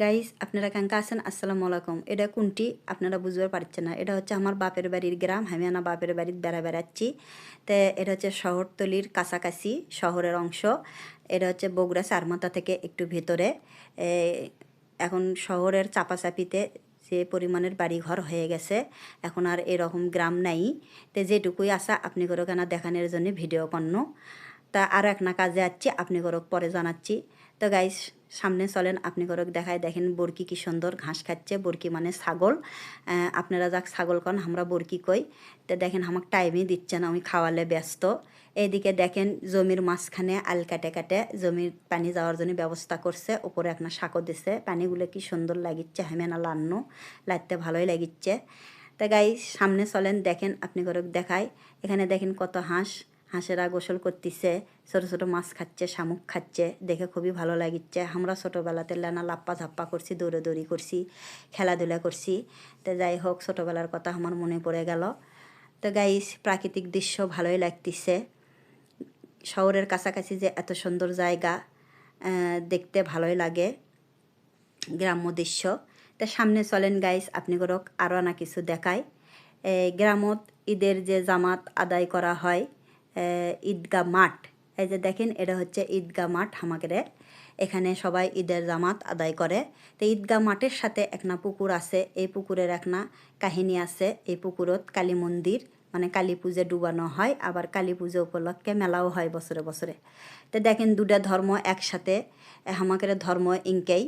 Guys আপনারা কাঙ্কা আছেন? আসসালামু আলাইকুম। এটা কোনটি? আপনারা বুঝতে পারছেন না। এটা হচ্ছে আমার বাপের বাড়ির গ্রাম। আমি আনা বাপের বাড়ির বেড়া বেড়াচ্ছি। তো এটা হচ্ছে শহরতলির কাছাকাছি শহরের অংশ। এটা হচ্ছে বগুড়া চারমাথা থেকে একটু ভেতরে। এখন শহরের চাপাচাপিতে যে পরিমাণের বাড়িঘর হয়ে গেছে, এখন আর এরকম গ্রাম নাই। তো যেটুকুই আসা আপনি করে কেনা দেখানোর জন্য ভিডিও করনো তা আর এক না কাজে যাচ্ছি আপনি করক পরে জানাচ্ছি। তো গাইস সামনে চলেন আপনি করক দেখায় দেখেন বরকি কি সুন্দর, ঘাস খাচ্ছে, বরকি মানে ছাগল। আপনারা যাক ছাগল কন আমরা বরকি কই। তো দেখেন আমাকে টাইমই দিচ্ছে না, আমি খাওয়ালে ব্যস্ত। এইদিকে দেখেন জমির মাঝখানে আল কাটে কাটে, জমির পানি যাওয়ার জন্য ব্যবস্থা করছে, উপরে একটা শাকও দিছে। পানিগুলো কি সুন্দর লাগিচ্ছে, হেমেনা লান্ন, লাগতে ভালোই লাগিচ্ছে। তা গাই সামনে চলেন, দেখেন আপনি করে দেখায়। এখানে দেখেন কত হাঁস। হাঁসেরা গোসল করতেছে, ছোট ছোট মাছ খাচ্ছে, শামুক খাচ্ছে, দেখে খুবই ভালো লাগিচ্ছে। আমরা ছোটোবেলাতে লেনা লাপ্পা ঝাপ্পা করছি দৌড়াদৌড়ি করছি, খেলাধুলা করছি। তো যাই হোক, ছোটোবেলার কথা আমার মনে পড়ে গেল। তো গাইস প্রাকৃতিক দৃশ্য ভালোই লাগতেছে। শহরের কাছাকাছি যে এত সুন্দর জায়গা দেখতে ভালোই লাগে। গ্রাম্য দৃশ্য। তা সামনে চলেন গাইস আপনি করক আরও না কিছু দেখায় গ্রামত ঈদের যে জামাত আদায় করা হয় আহ, ঈদগাহ মাঠ। এই যে দেখেন এটা হচ্ছে ঈদগা মাঠ আমাদের এখানে সবাই ঈদের জামাত আদায় করে। তো ঈদগা মাঠের সাথে একনা পুকুর আছে। এই পুকুরের একনা কাহিনী আছে। এই পুকুরত কালী মন্দির মানে কালী পুজো ডুবানো হয়। আবার কালী পুজো উপলক্ষে মেলাও হয় বছরে বছরে। তো দেখেন দুটা ধর্ম একসাথে। আমাদের ধর্ম ইনকেই।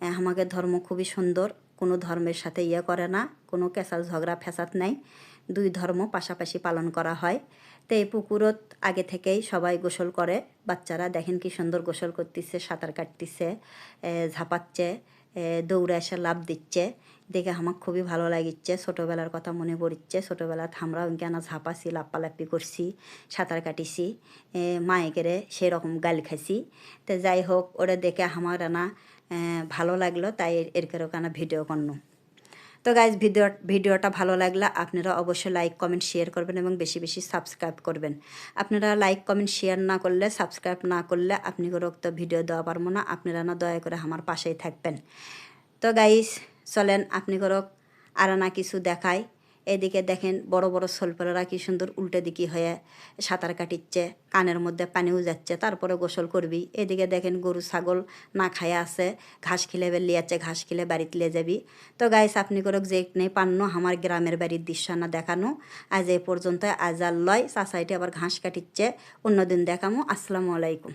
আমাদের ধর্ম খুবই সুন্দর। কোনো ধর্মের সাথে ইয়ে করে না। কোনো কেসাল ঝগড়া ফ্যাসাদ নাই। দুই ধর্ম পাশাপাশি পালন করা হয়। তো এই পুকুরত আগে থেকেই সবাই গোসল করে। বাচ্চারা দেখেন কি সুন্দর গোসল করতেছে, সাঁতার কাটতেছে ঝাঁপাচ্ছে দৌড়ে এসে লাভ দিচ্ছে। দেখে আমার খুবই ভালো লাগিচ্ছে, ছোটোবেলার কথা মনে পড়ছে। ছোটোবেলাত আমরাও কেন ঝাঁপাছি, লাপ্পালাপ্পি করছি, সাঁতার কাটিছি মায়েকেরে সেরকম গাল খাইছি। তো যাই হোক, ওরা দেখে আমার না ভালো লাগল, তাই এর কেন ভিডিও করনো। তো গাইজ ভিডিও ভিডিওটা ভালো লাগলে আপনারা অবশ্যই লাইক কমেন্ট শেয়ার করবেন এবং বেশি বেশি সাবস্ক্রাইব করবেন। আপনারা লাইক কমেন্ট শেয়ার না করলে সাবস্ক্রাইব না করলে আপনি রক্ত ভিডিও দেওয়া পারব না। আপনারা না দয়া করে আমার পাশেই থাকবেন। তো গাইজ চলেন, আপনি করক, আর না কিছু দেখায় এদিকে দেখেন বড় বড় সলপলেরা কি সুন্দর উল্টে দিকে হয়ে সাঁতার কাটিচ্ছে, কানের মধ্যে পানিও যাচ্ছে, তারপরে গোসল করবি। এদিকে দেখেন গরু, ছাগল না খায়া আছে, ঘাস খিলে বেলি আছে, ঘাস খিলে বাড়িতে লিয়ে যাবি। তো গাইস, আপনি করক যে নেই পান্ন আমার গ্রামের বাড়ির দৃশ্য না দেখানো। আজ এই পর্যন্ত আজ আর লয় চাষাইটি আবার ঘাস কাটিচ্ছে, অন্যদিন দেখামো। আসসালামু আলাইকুম।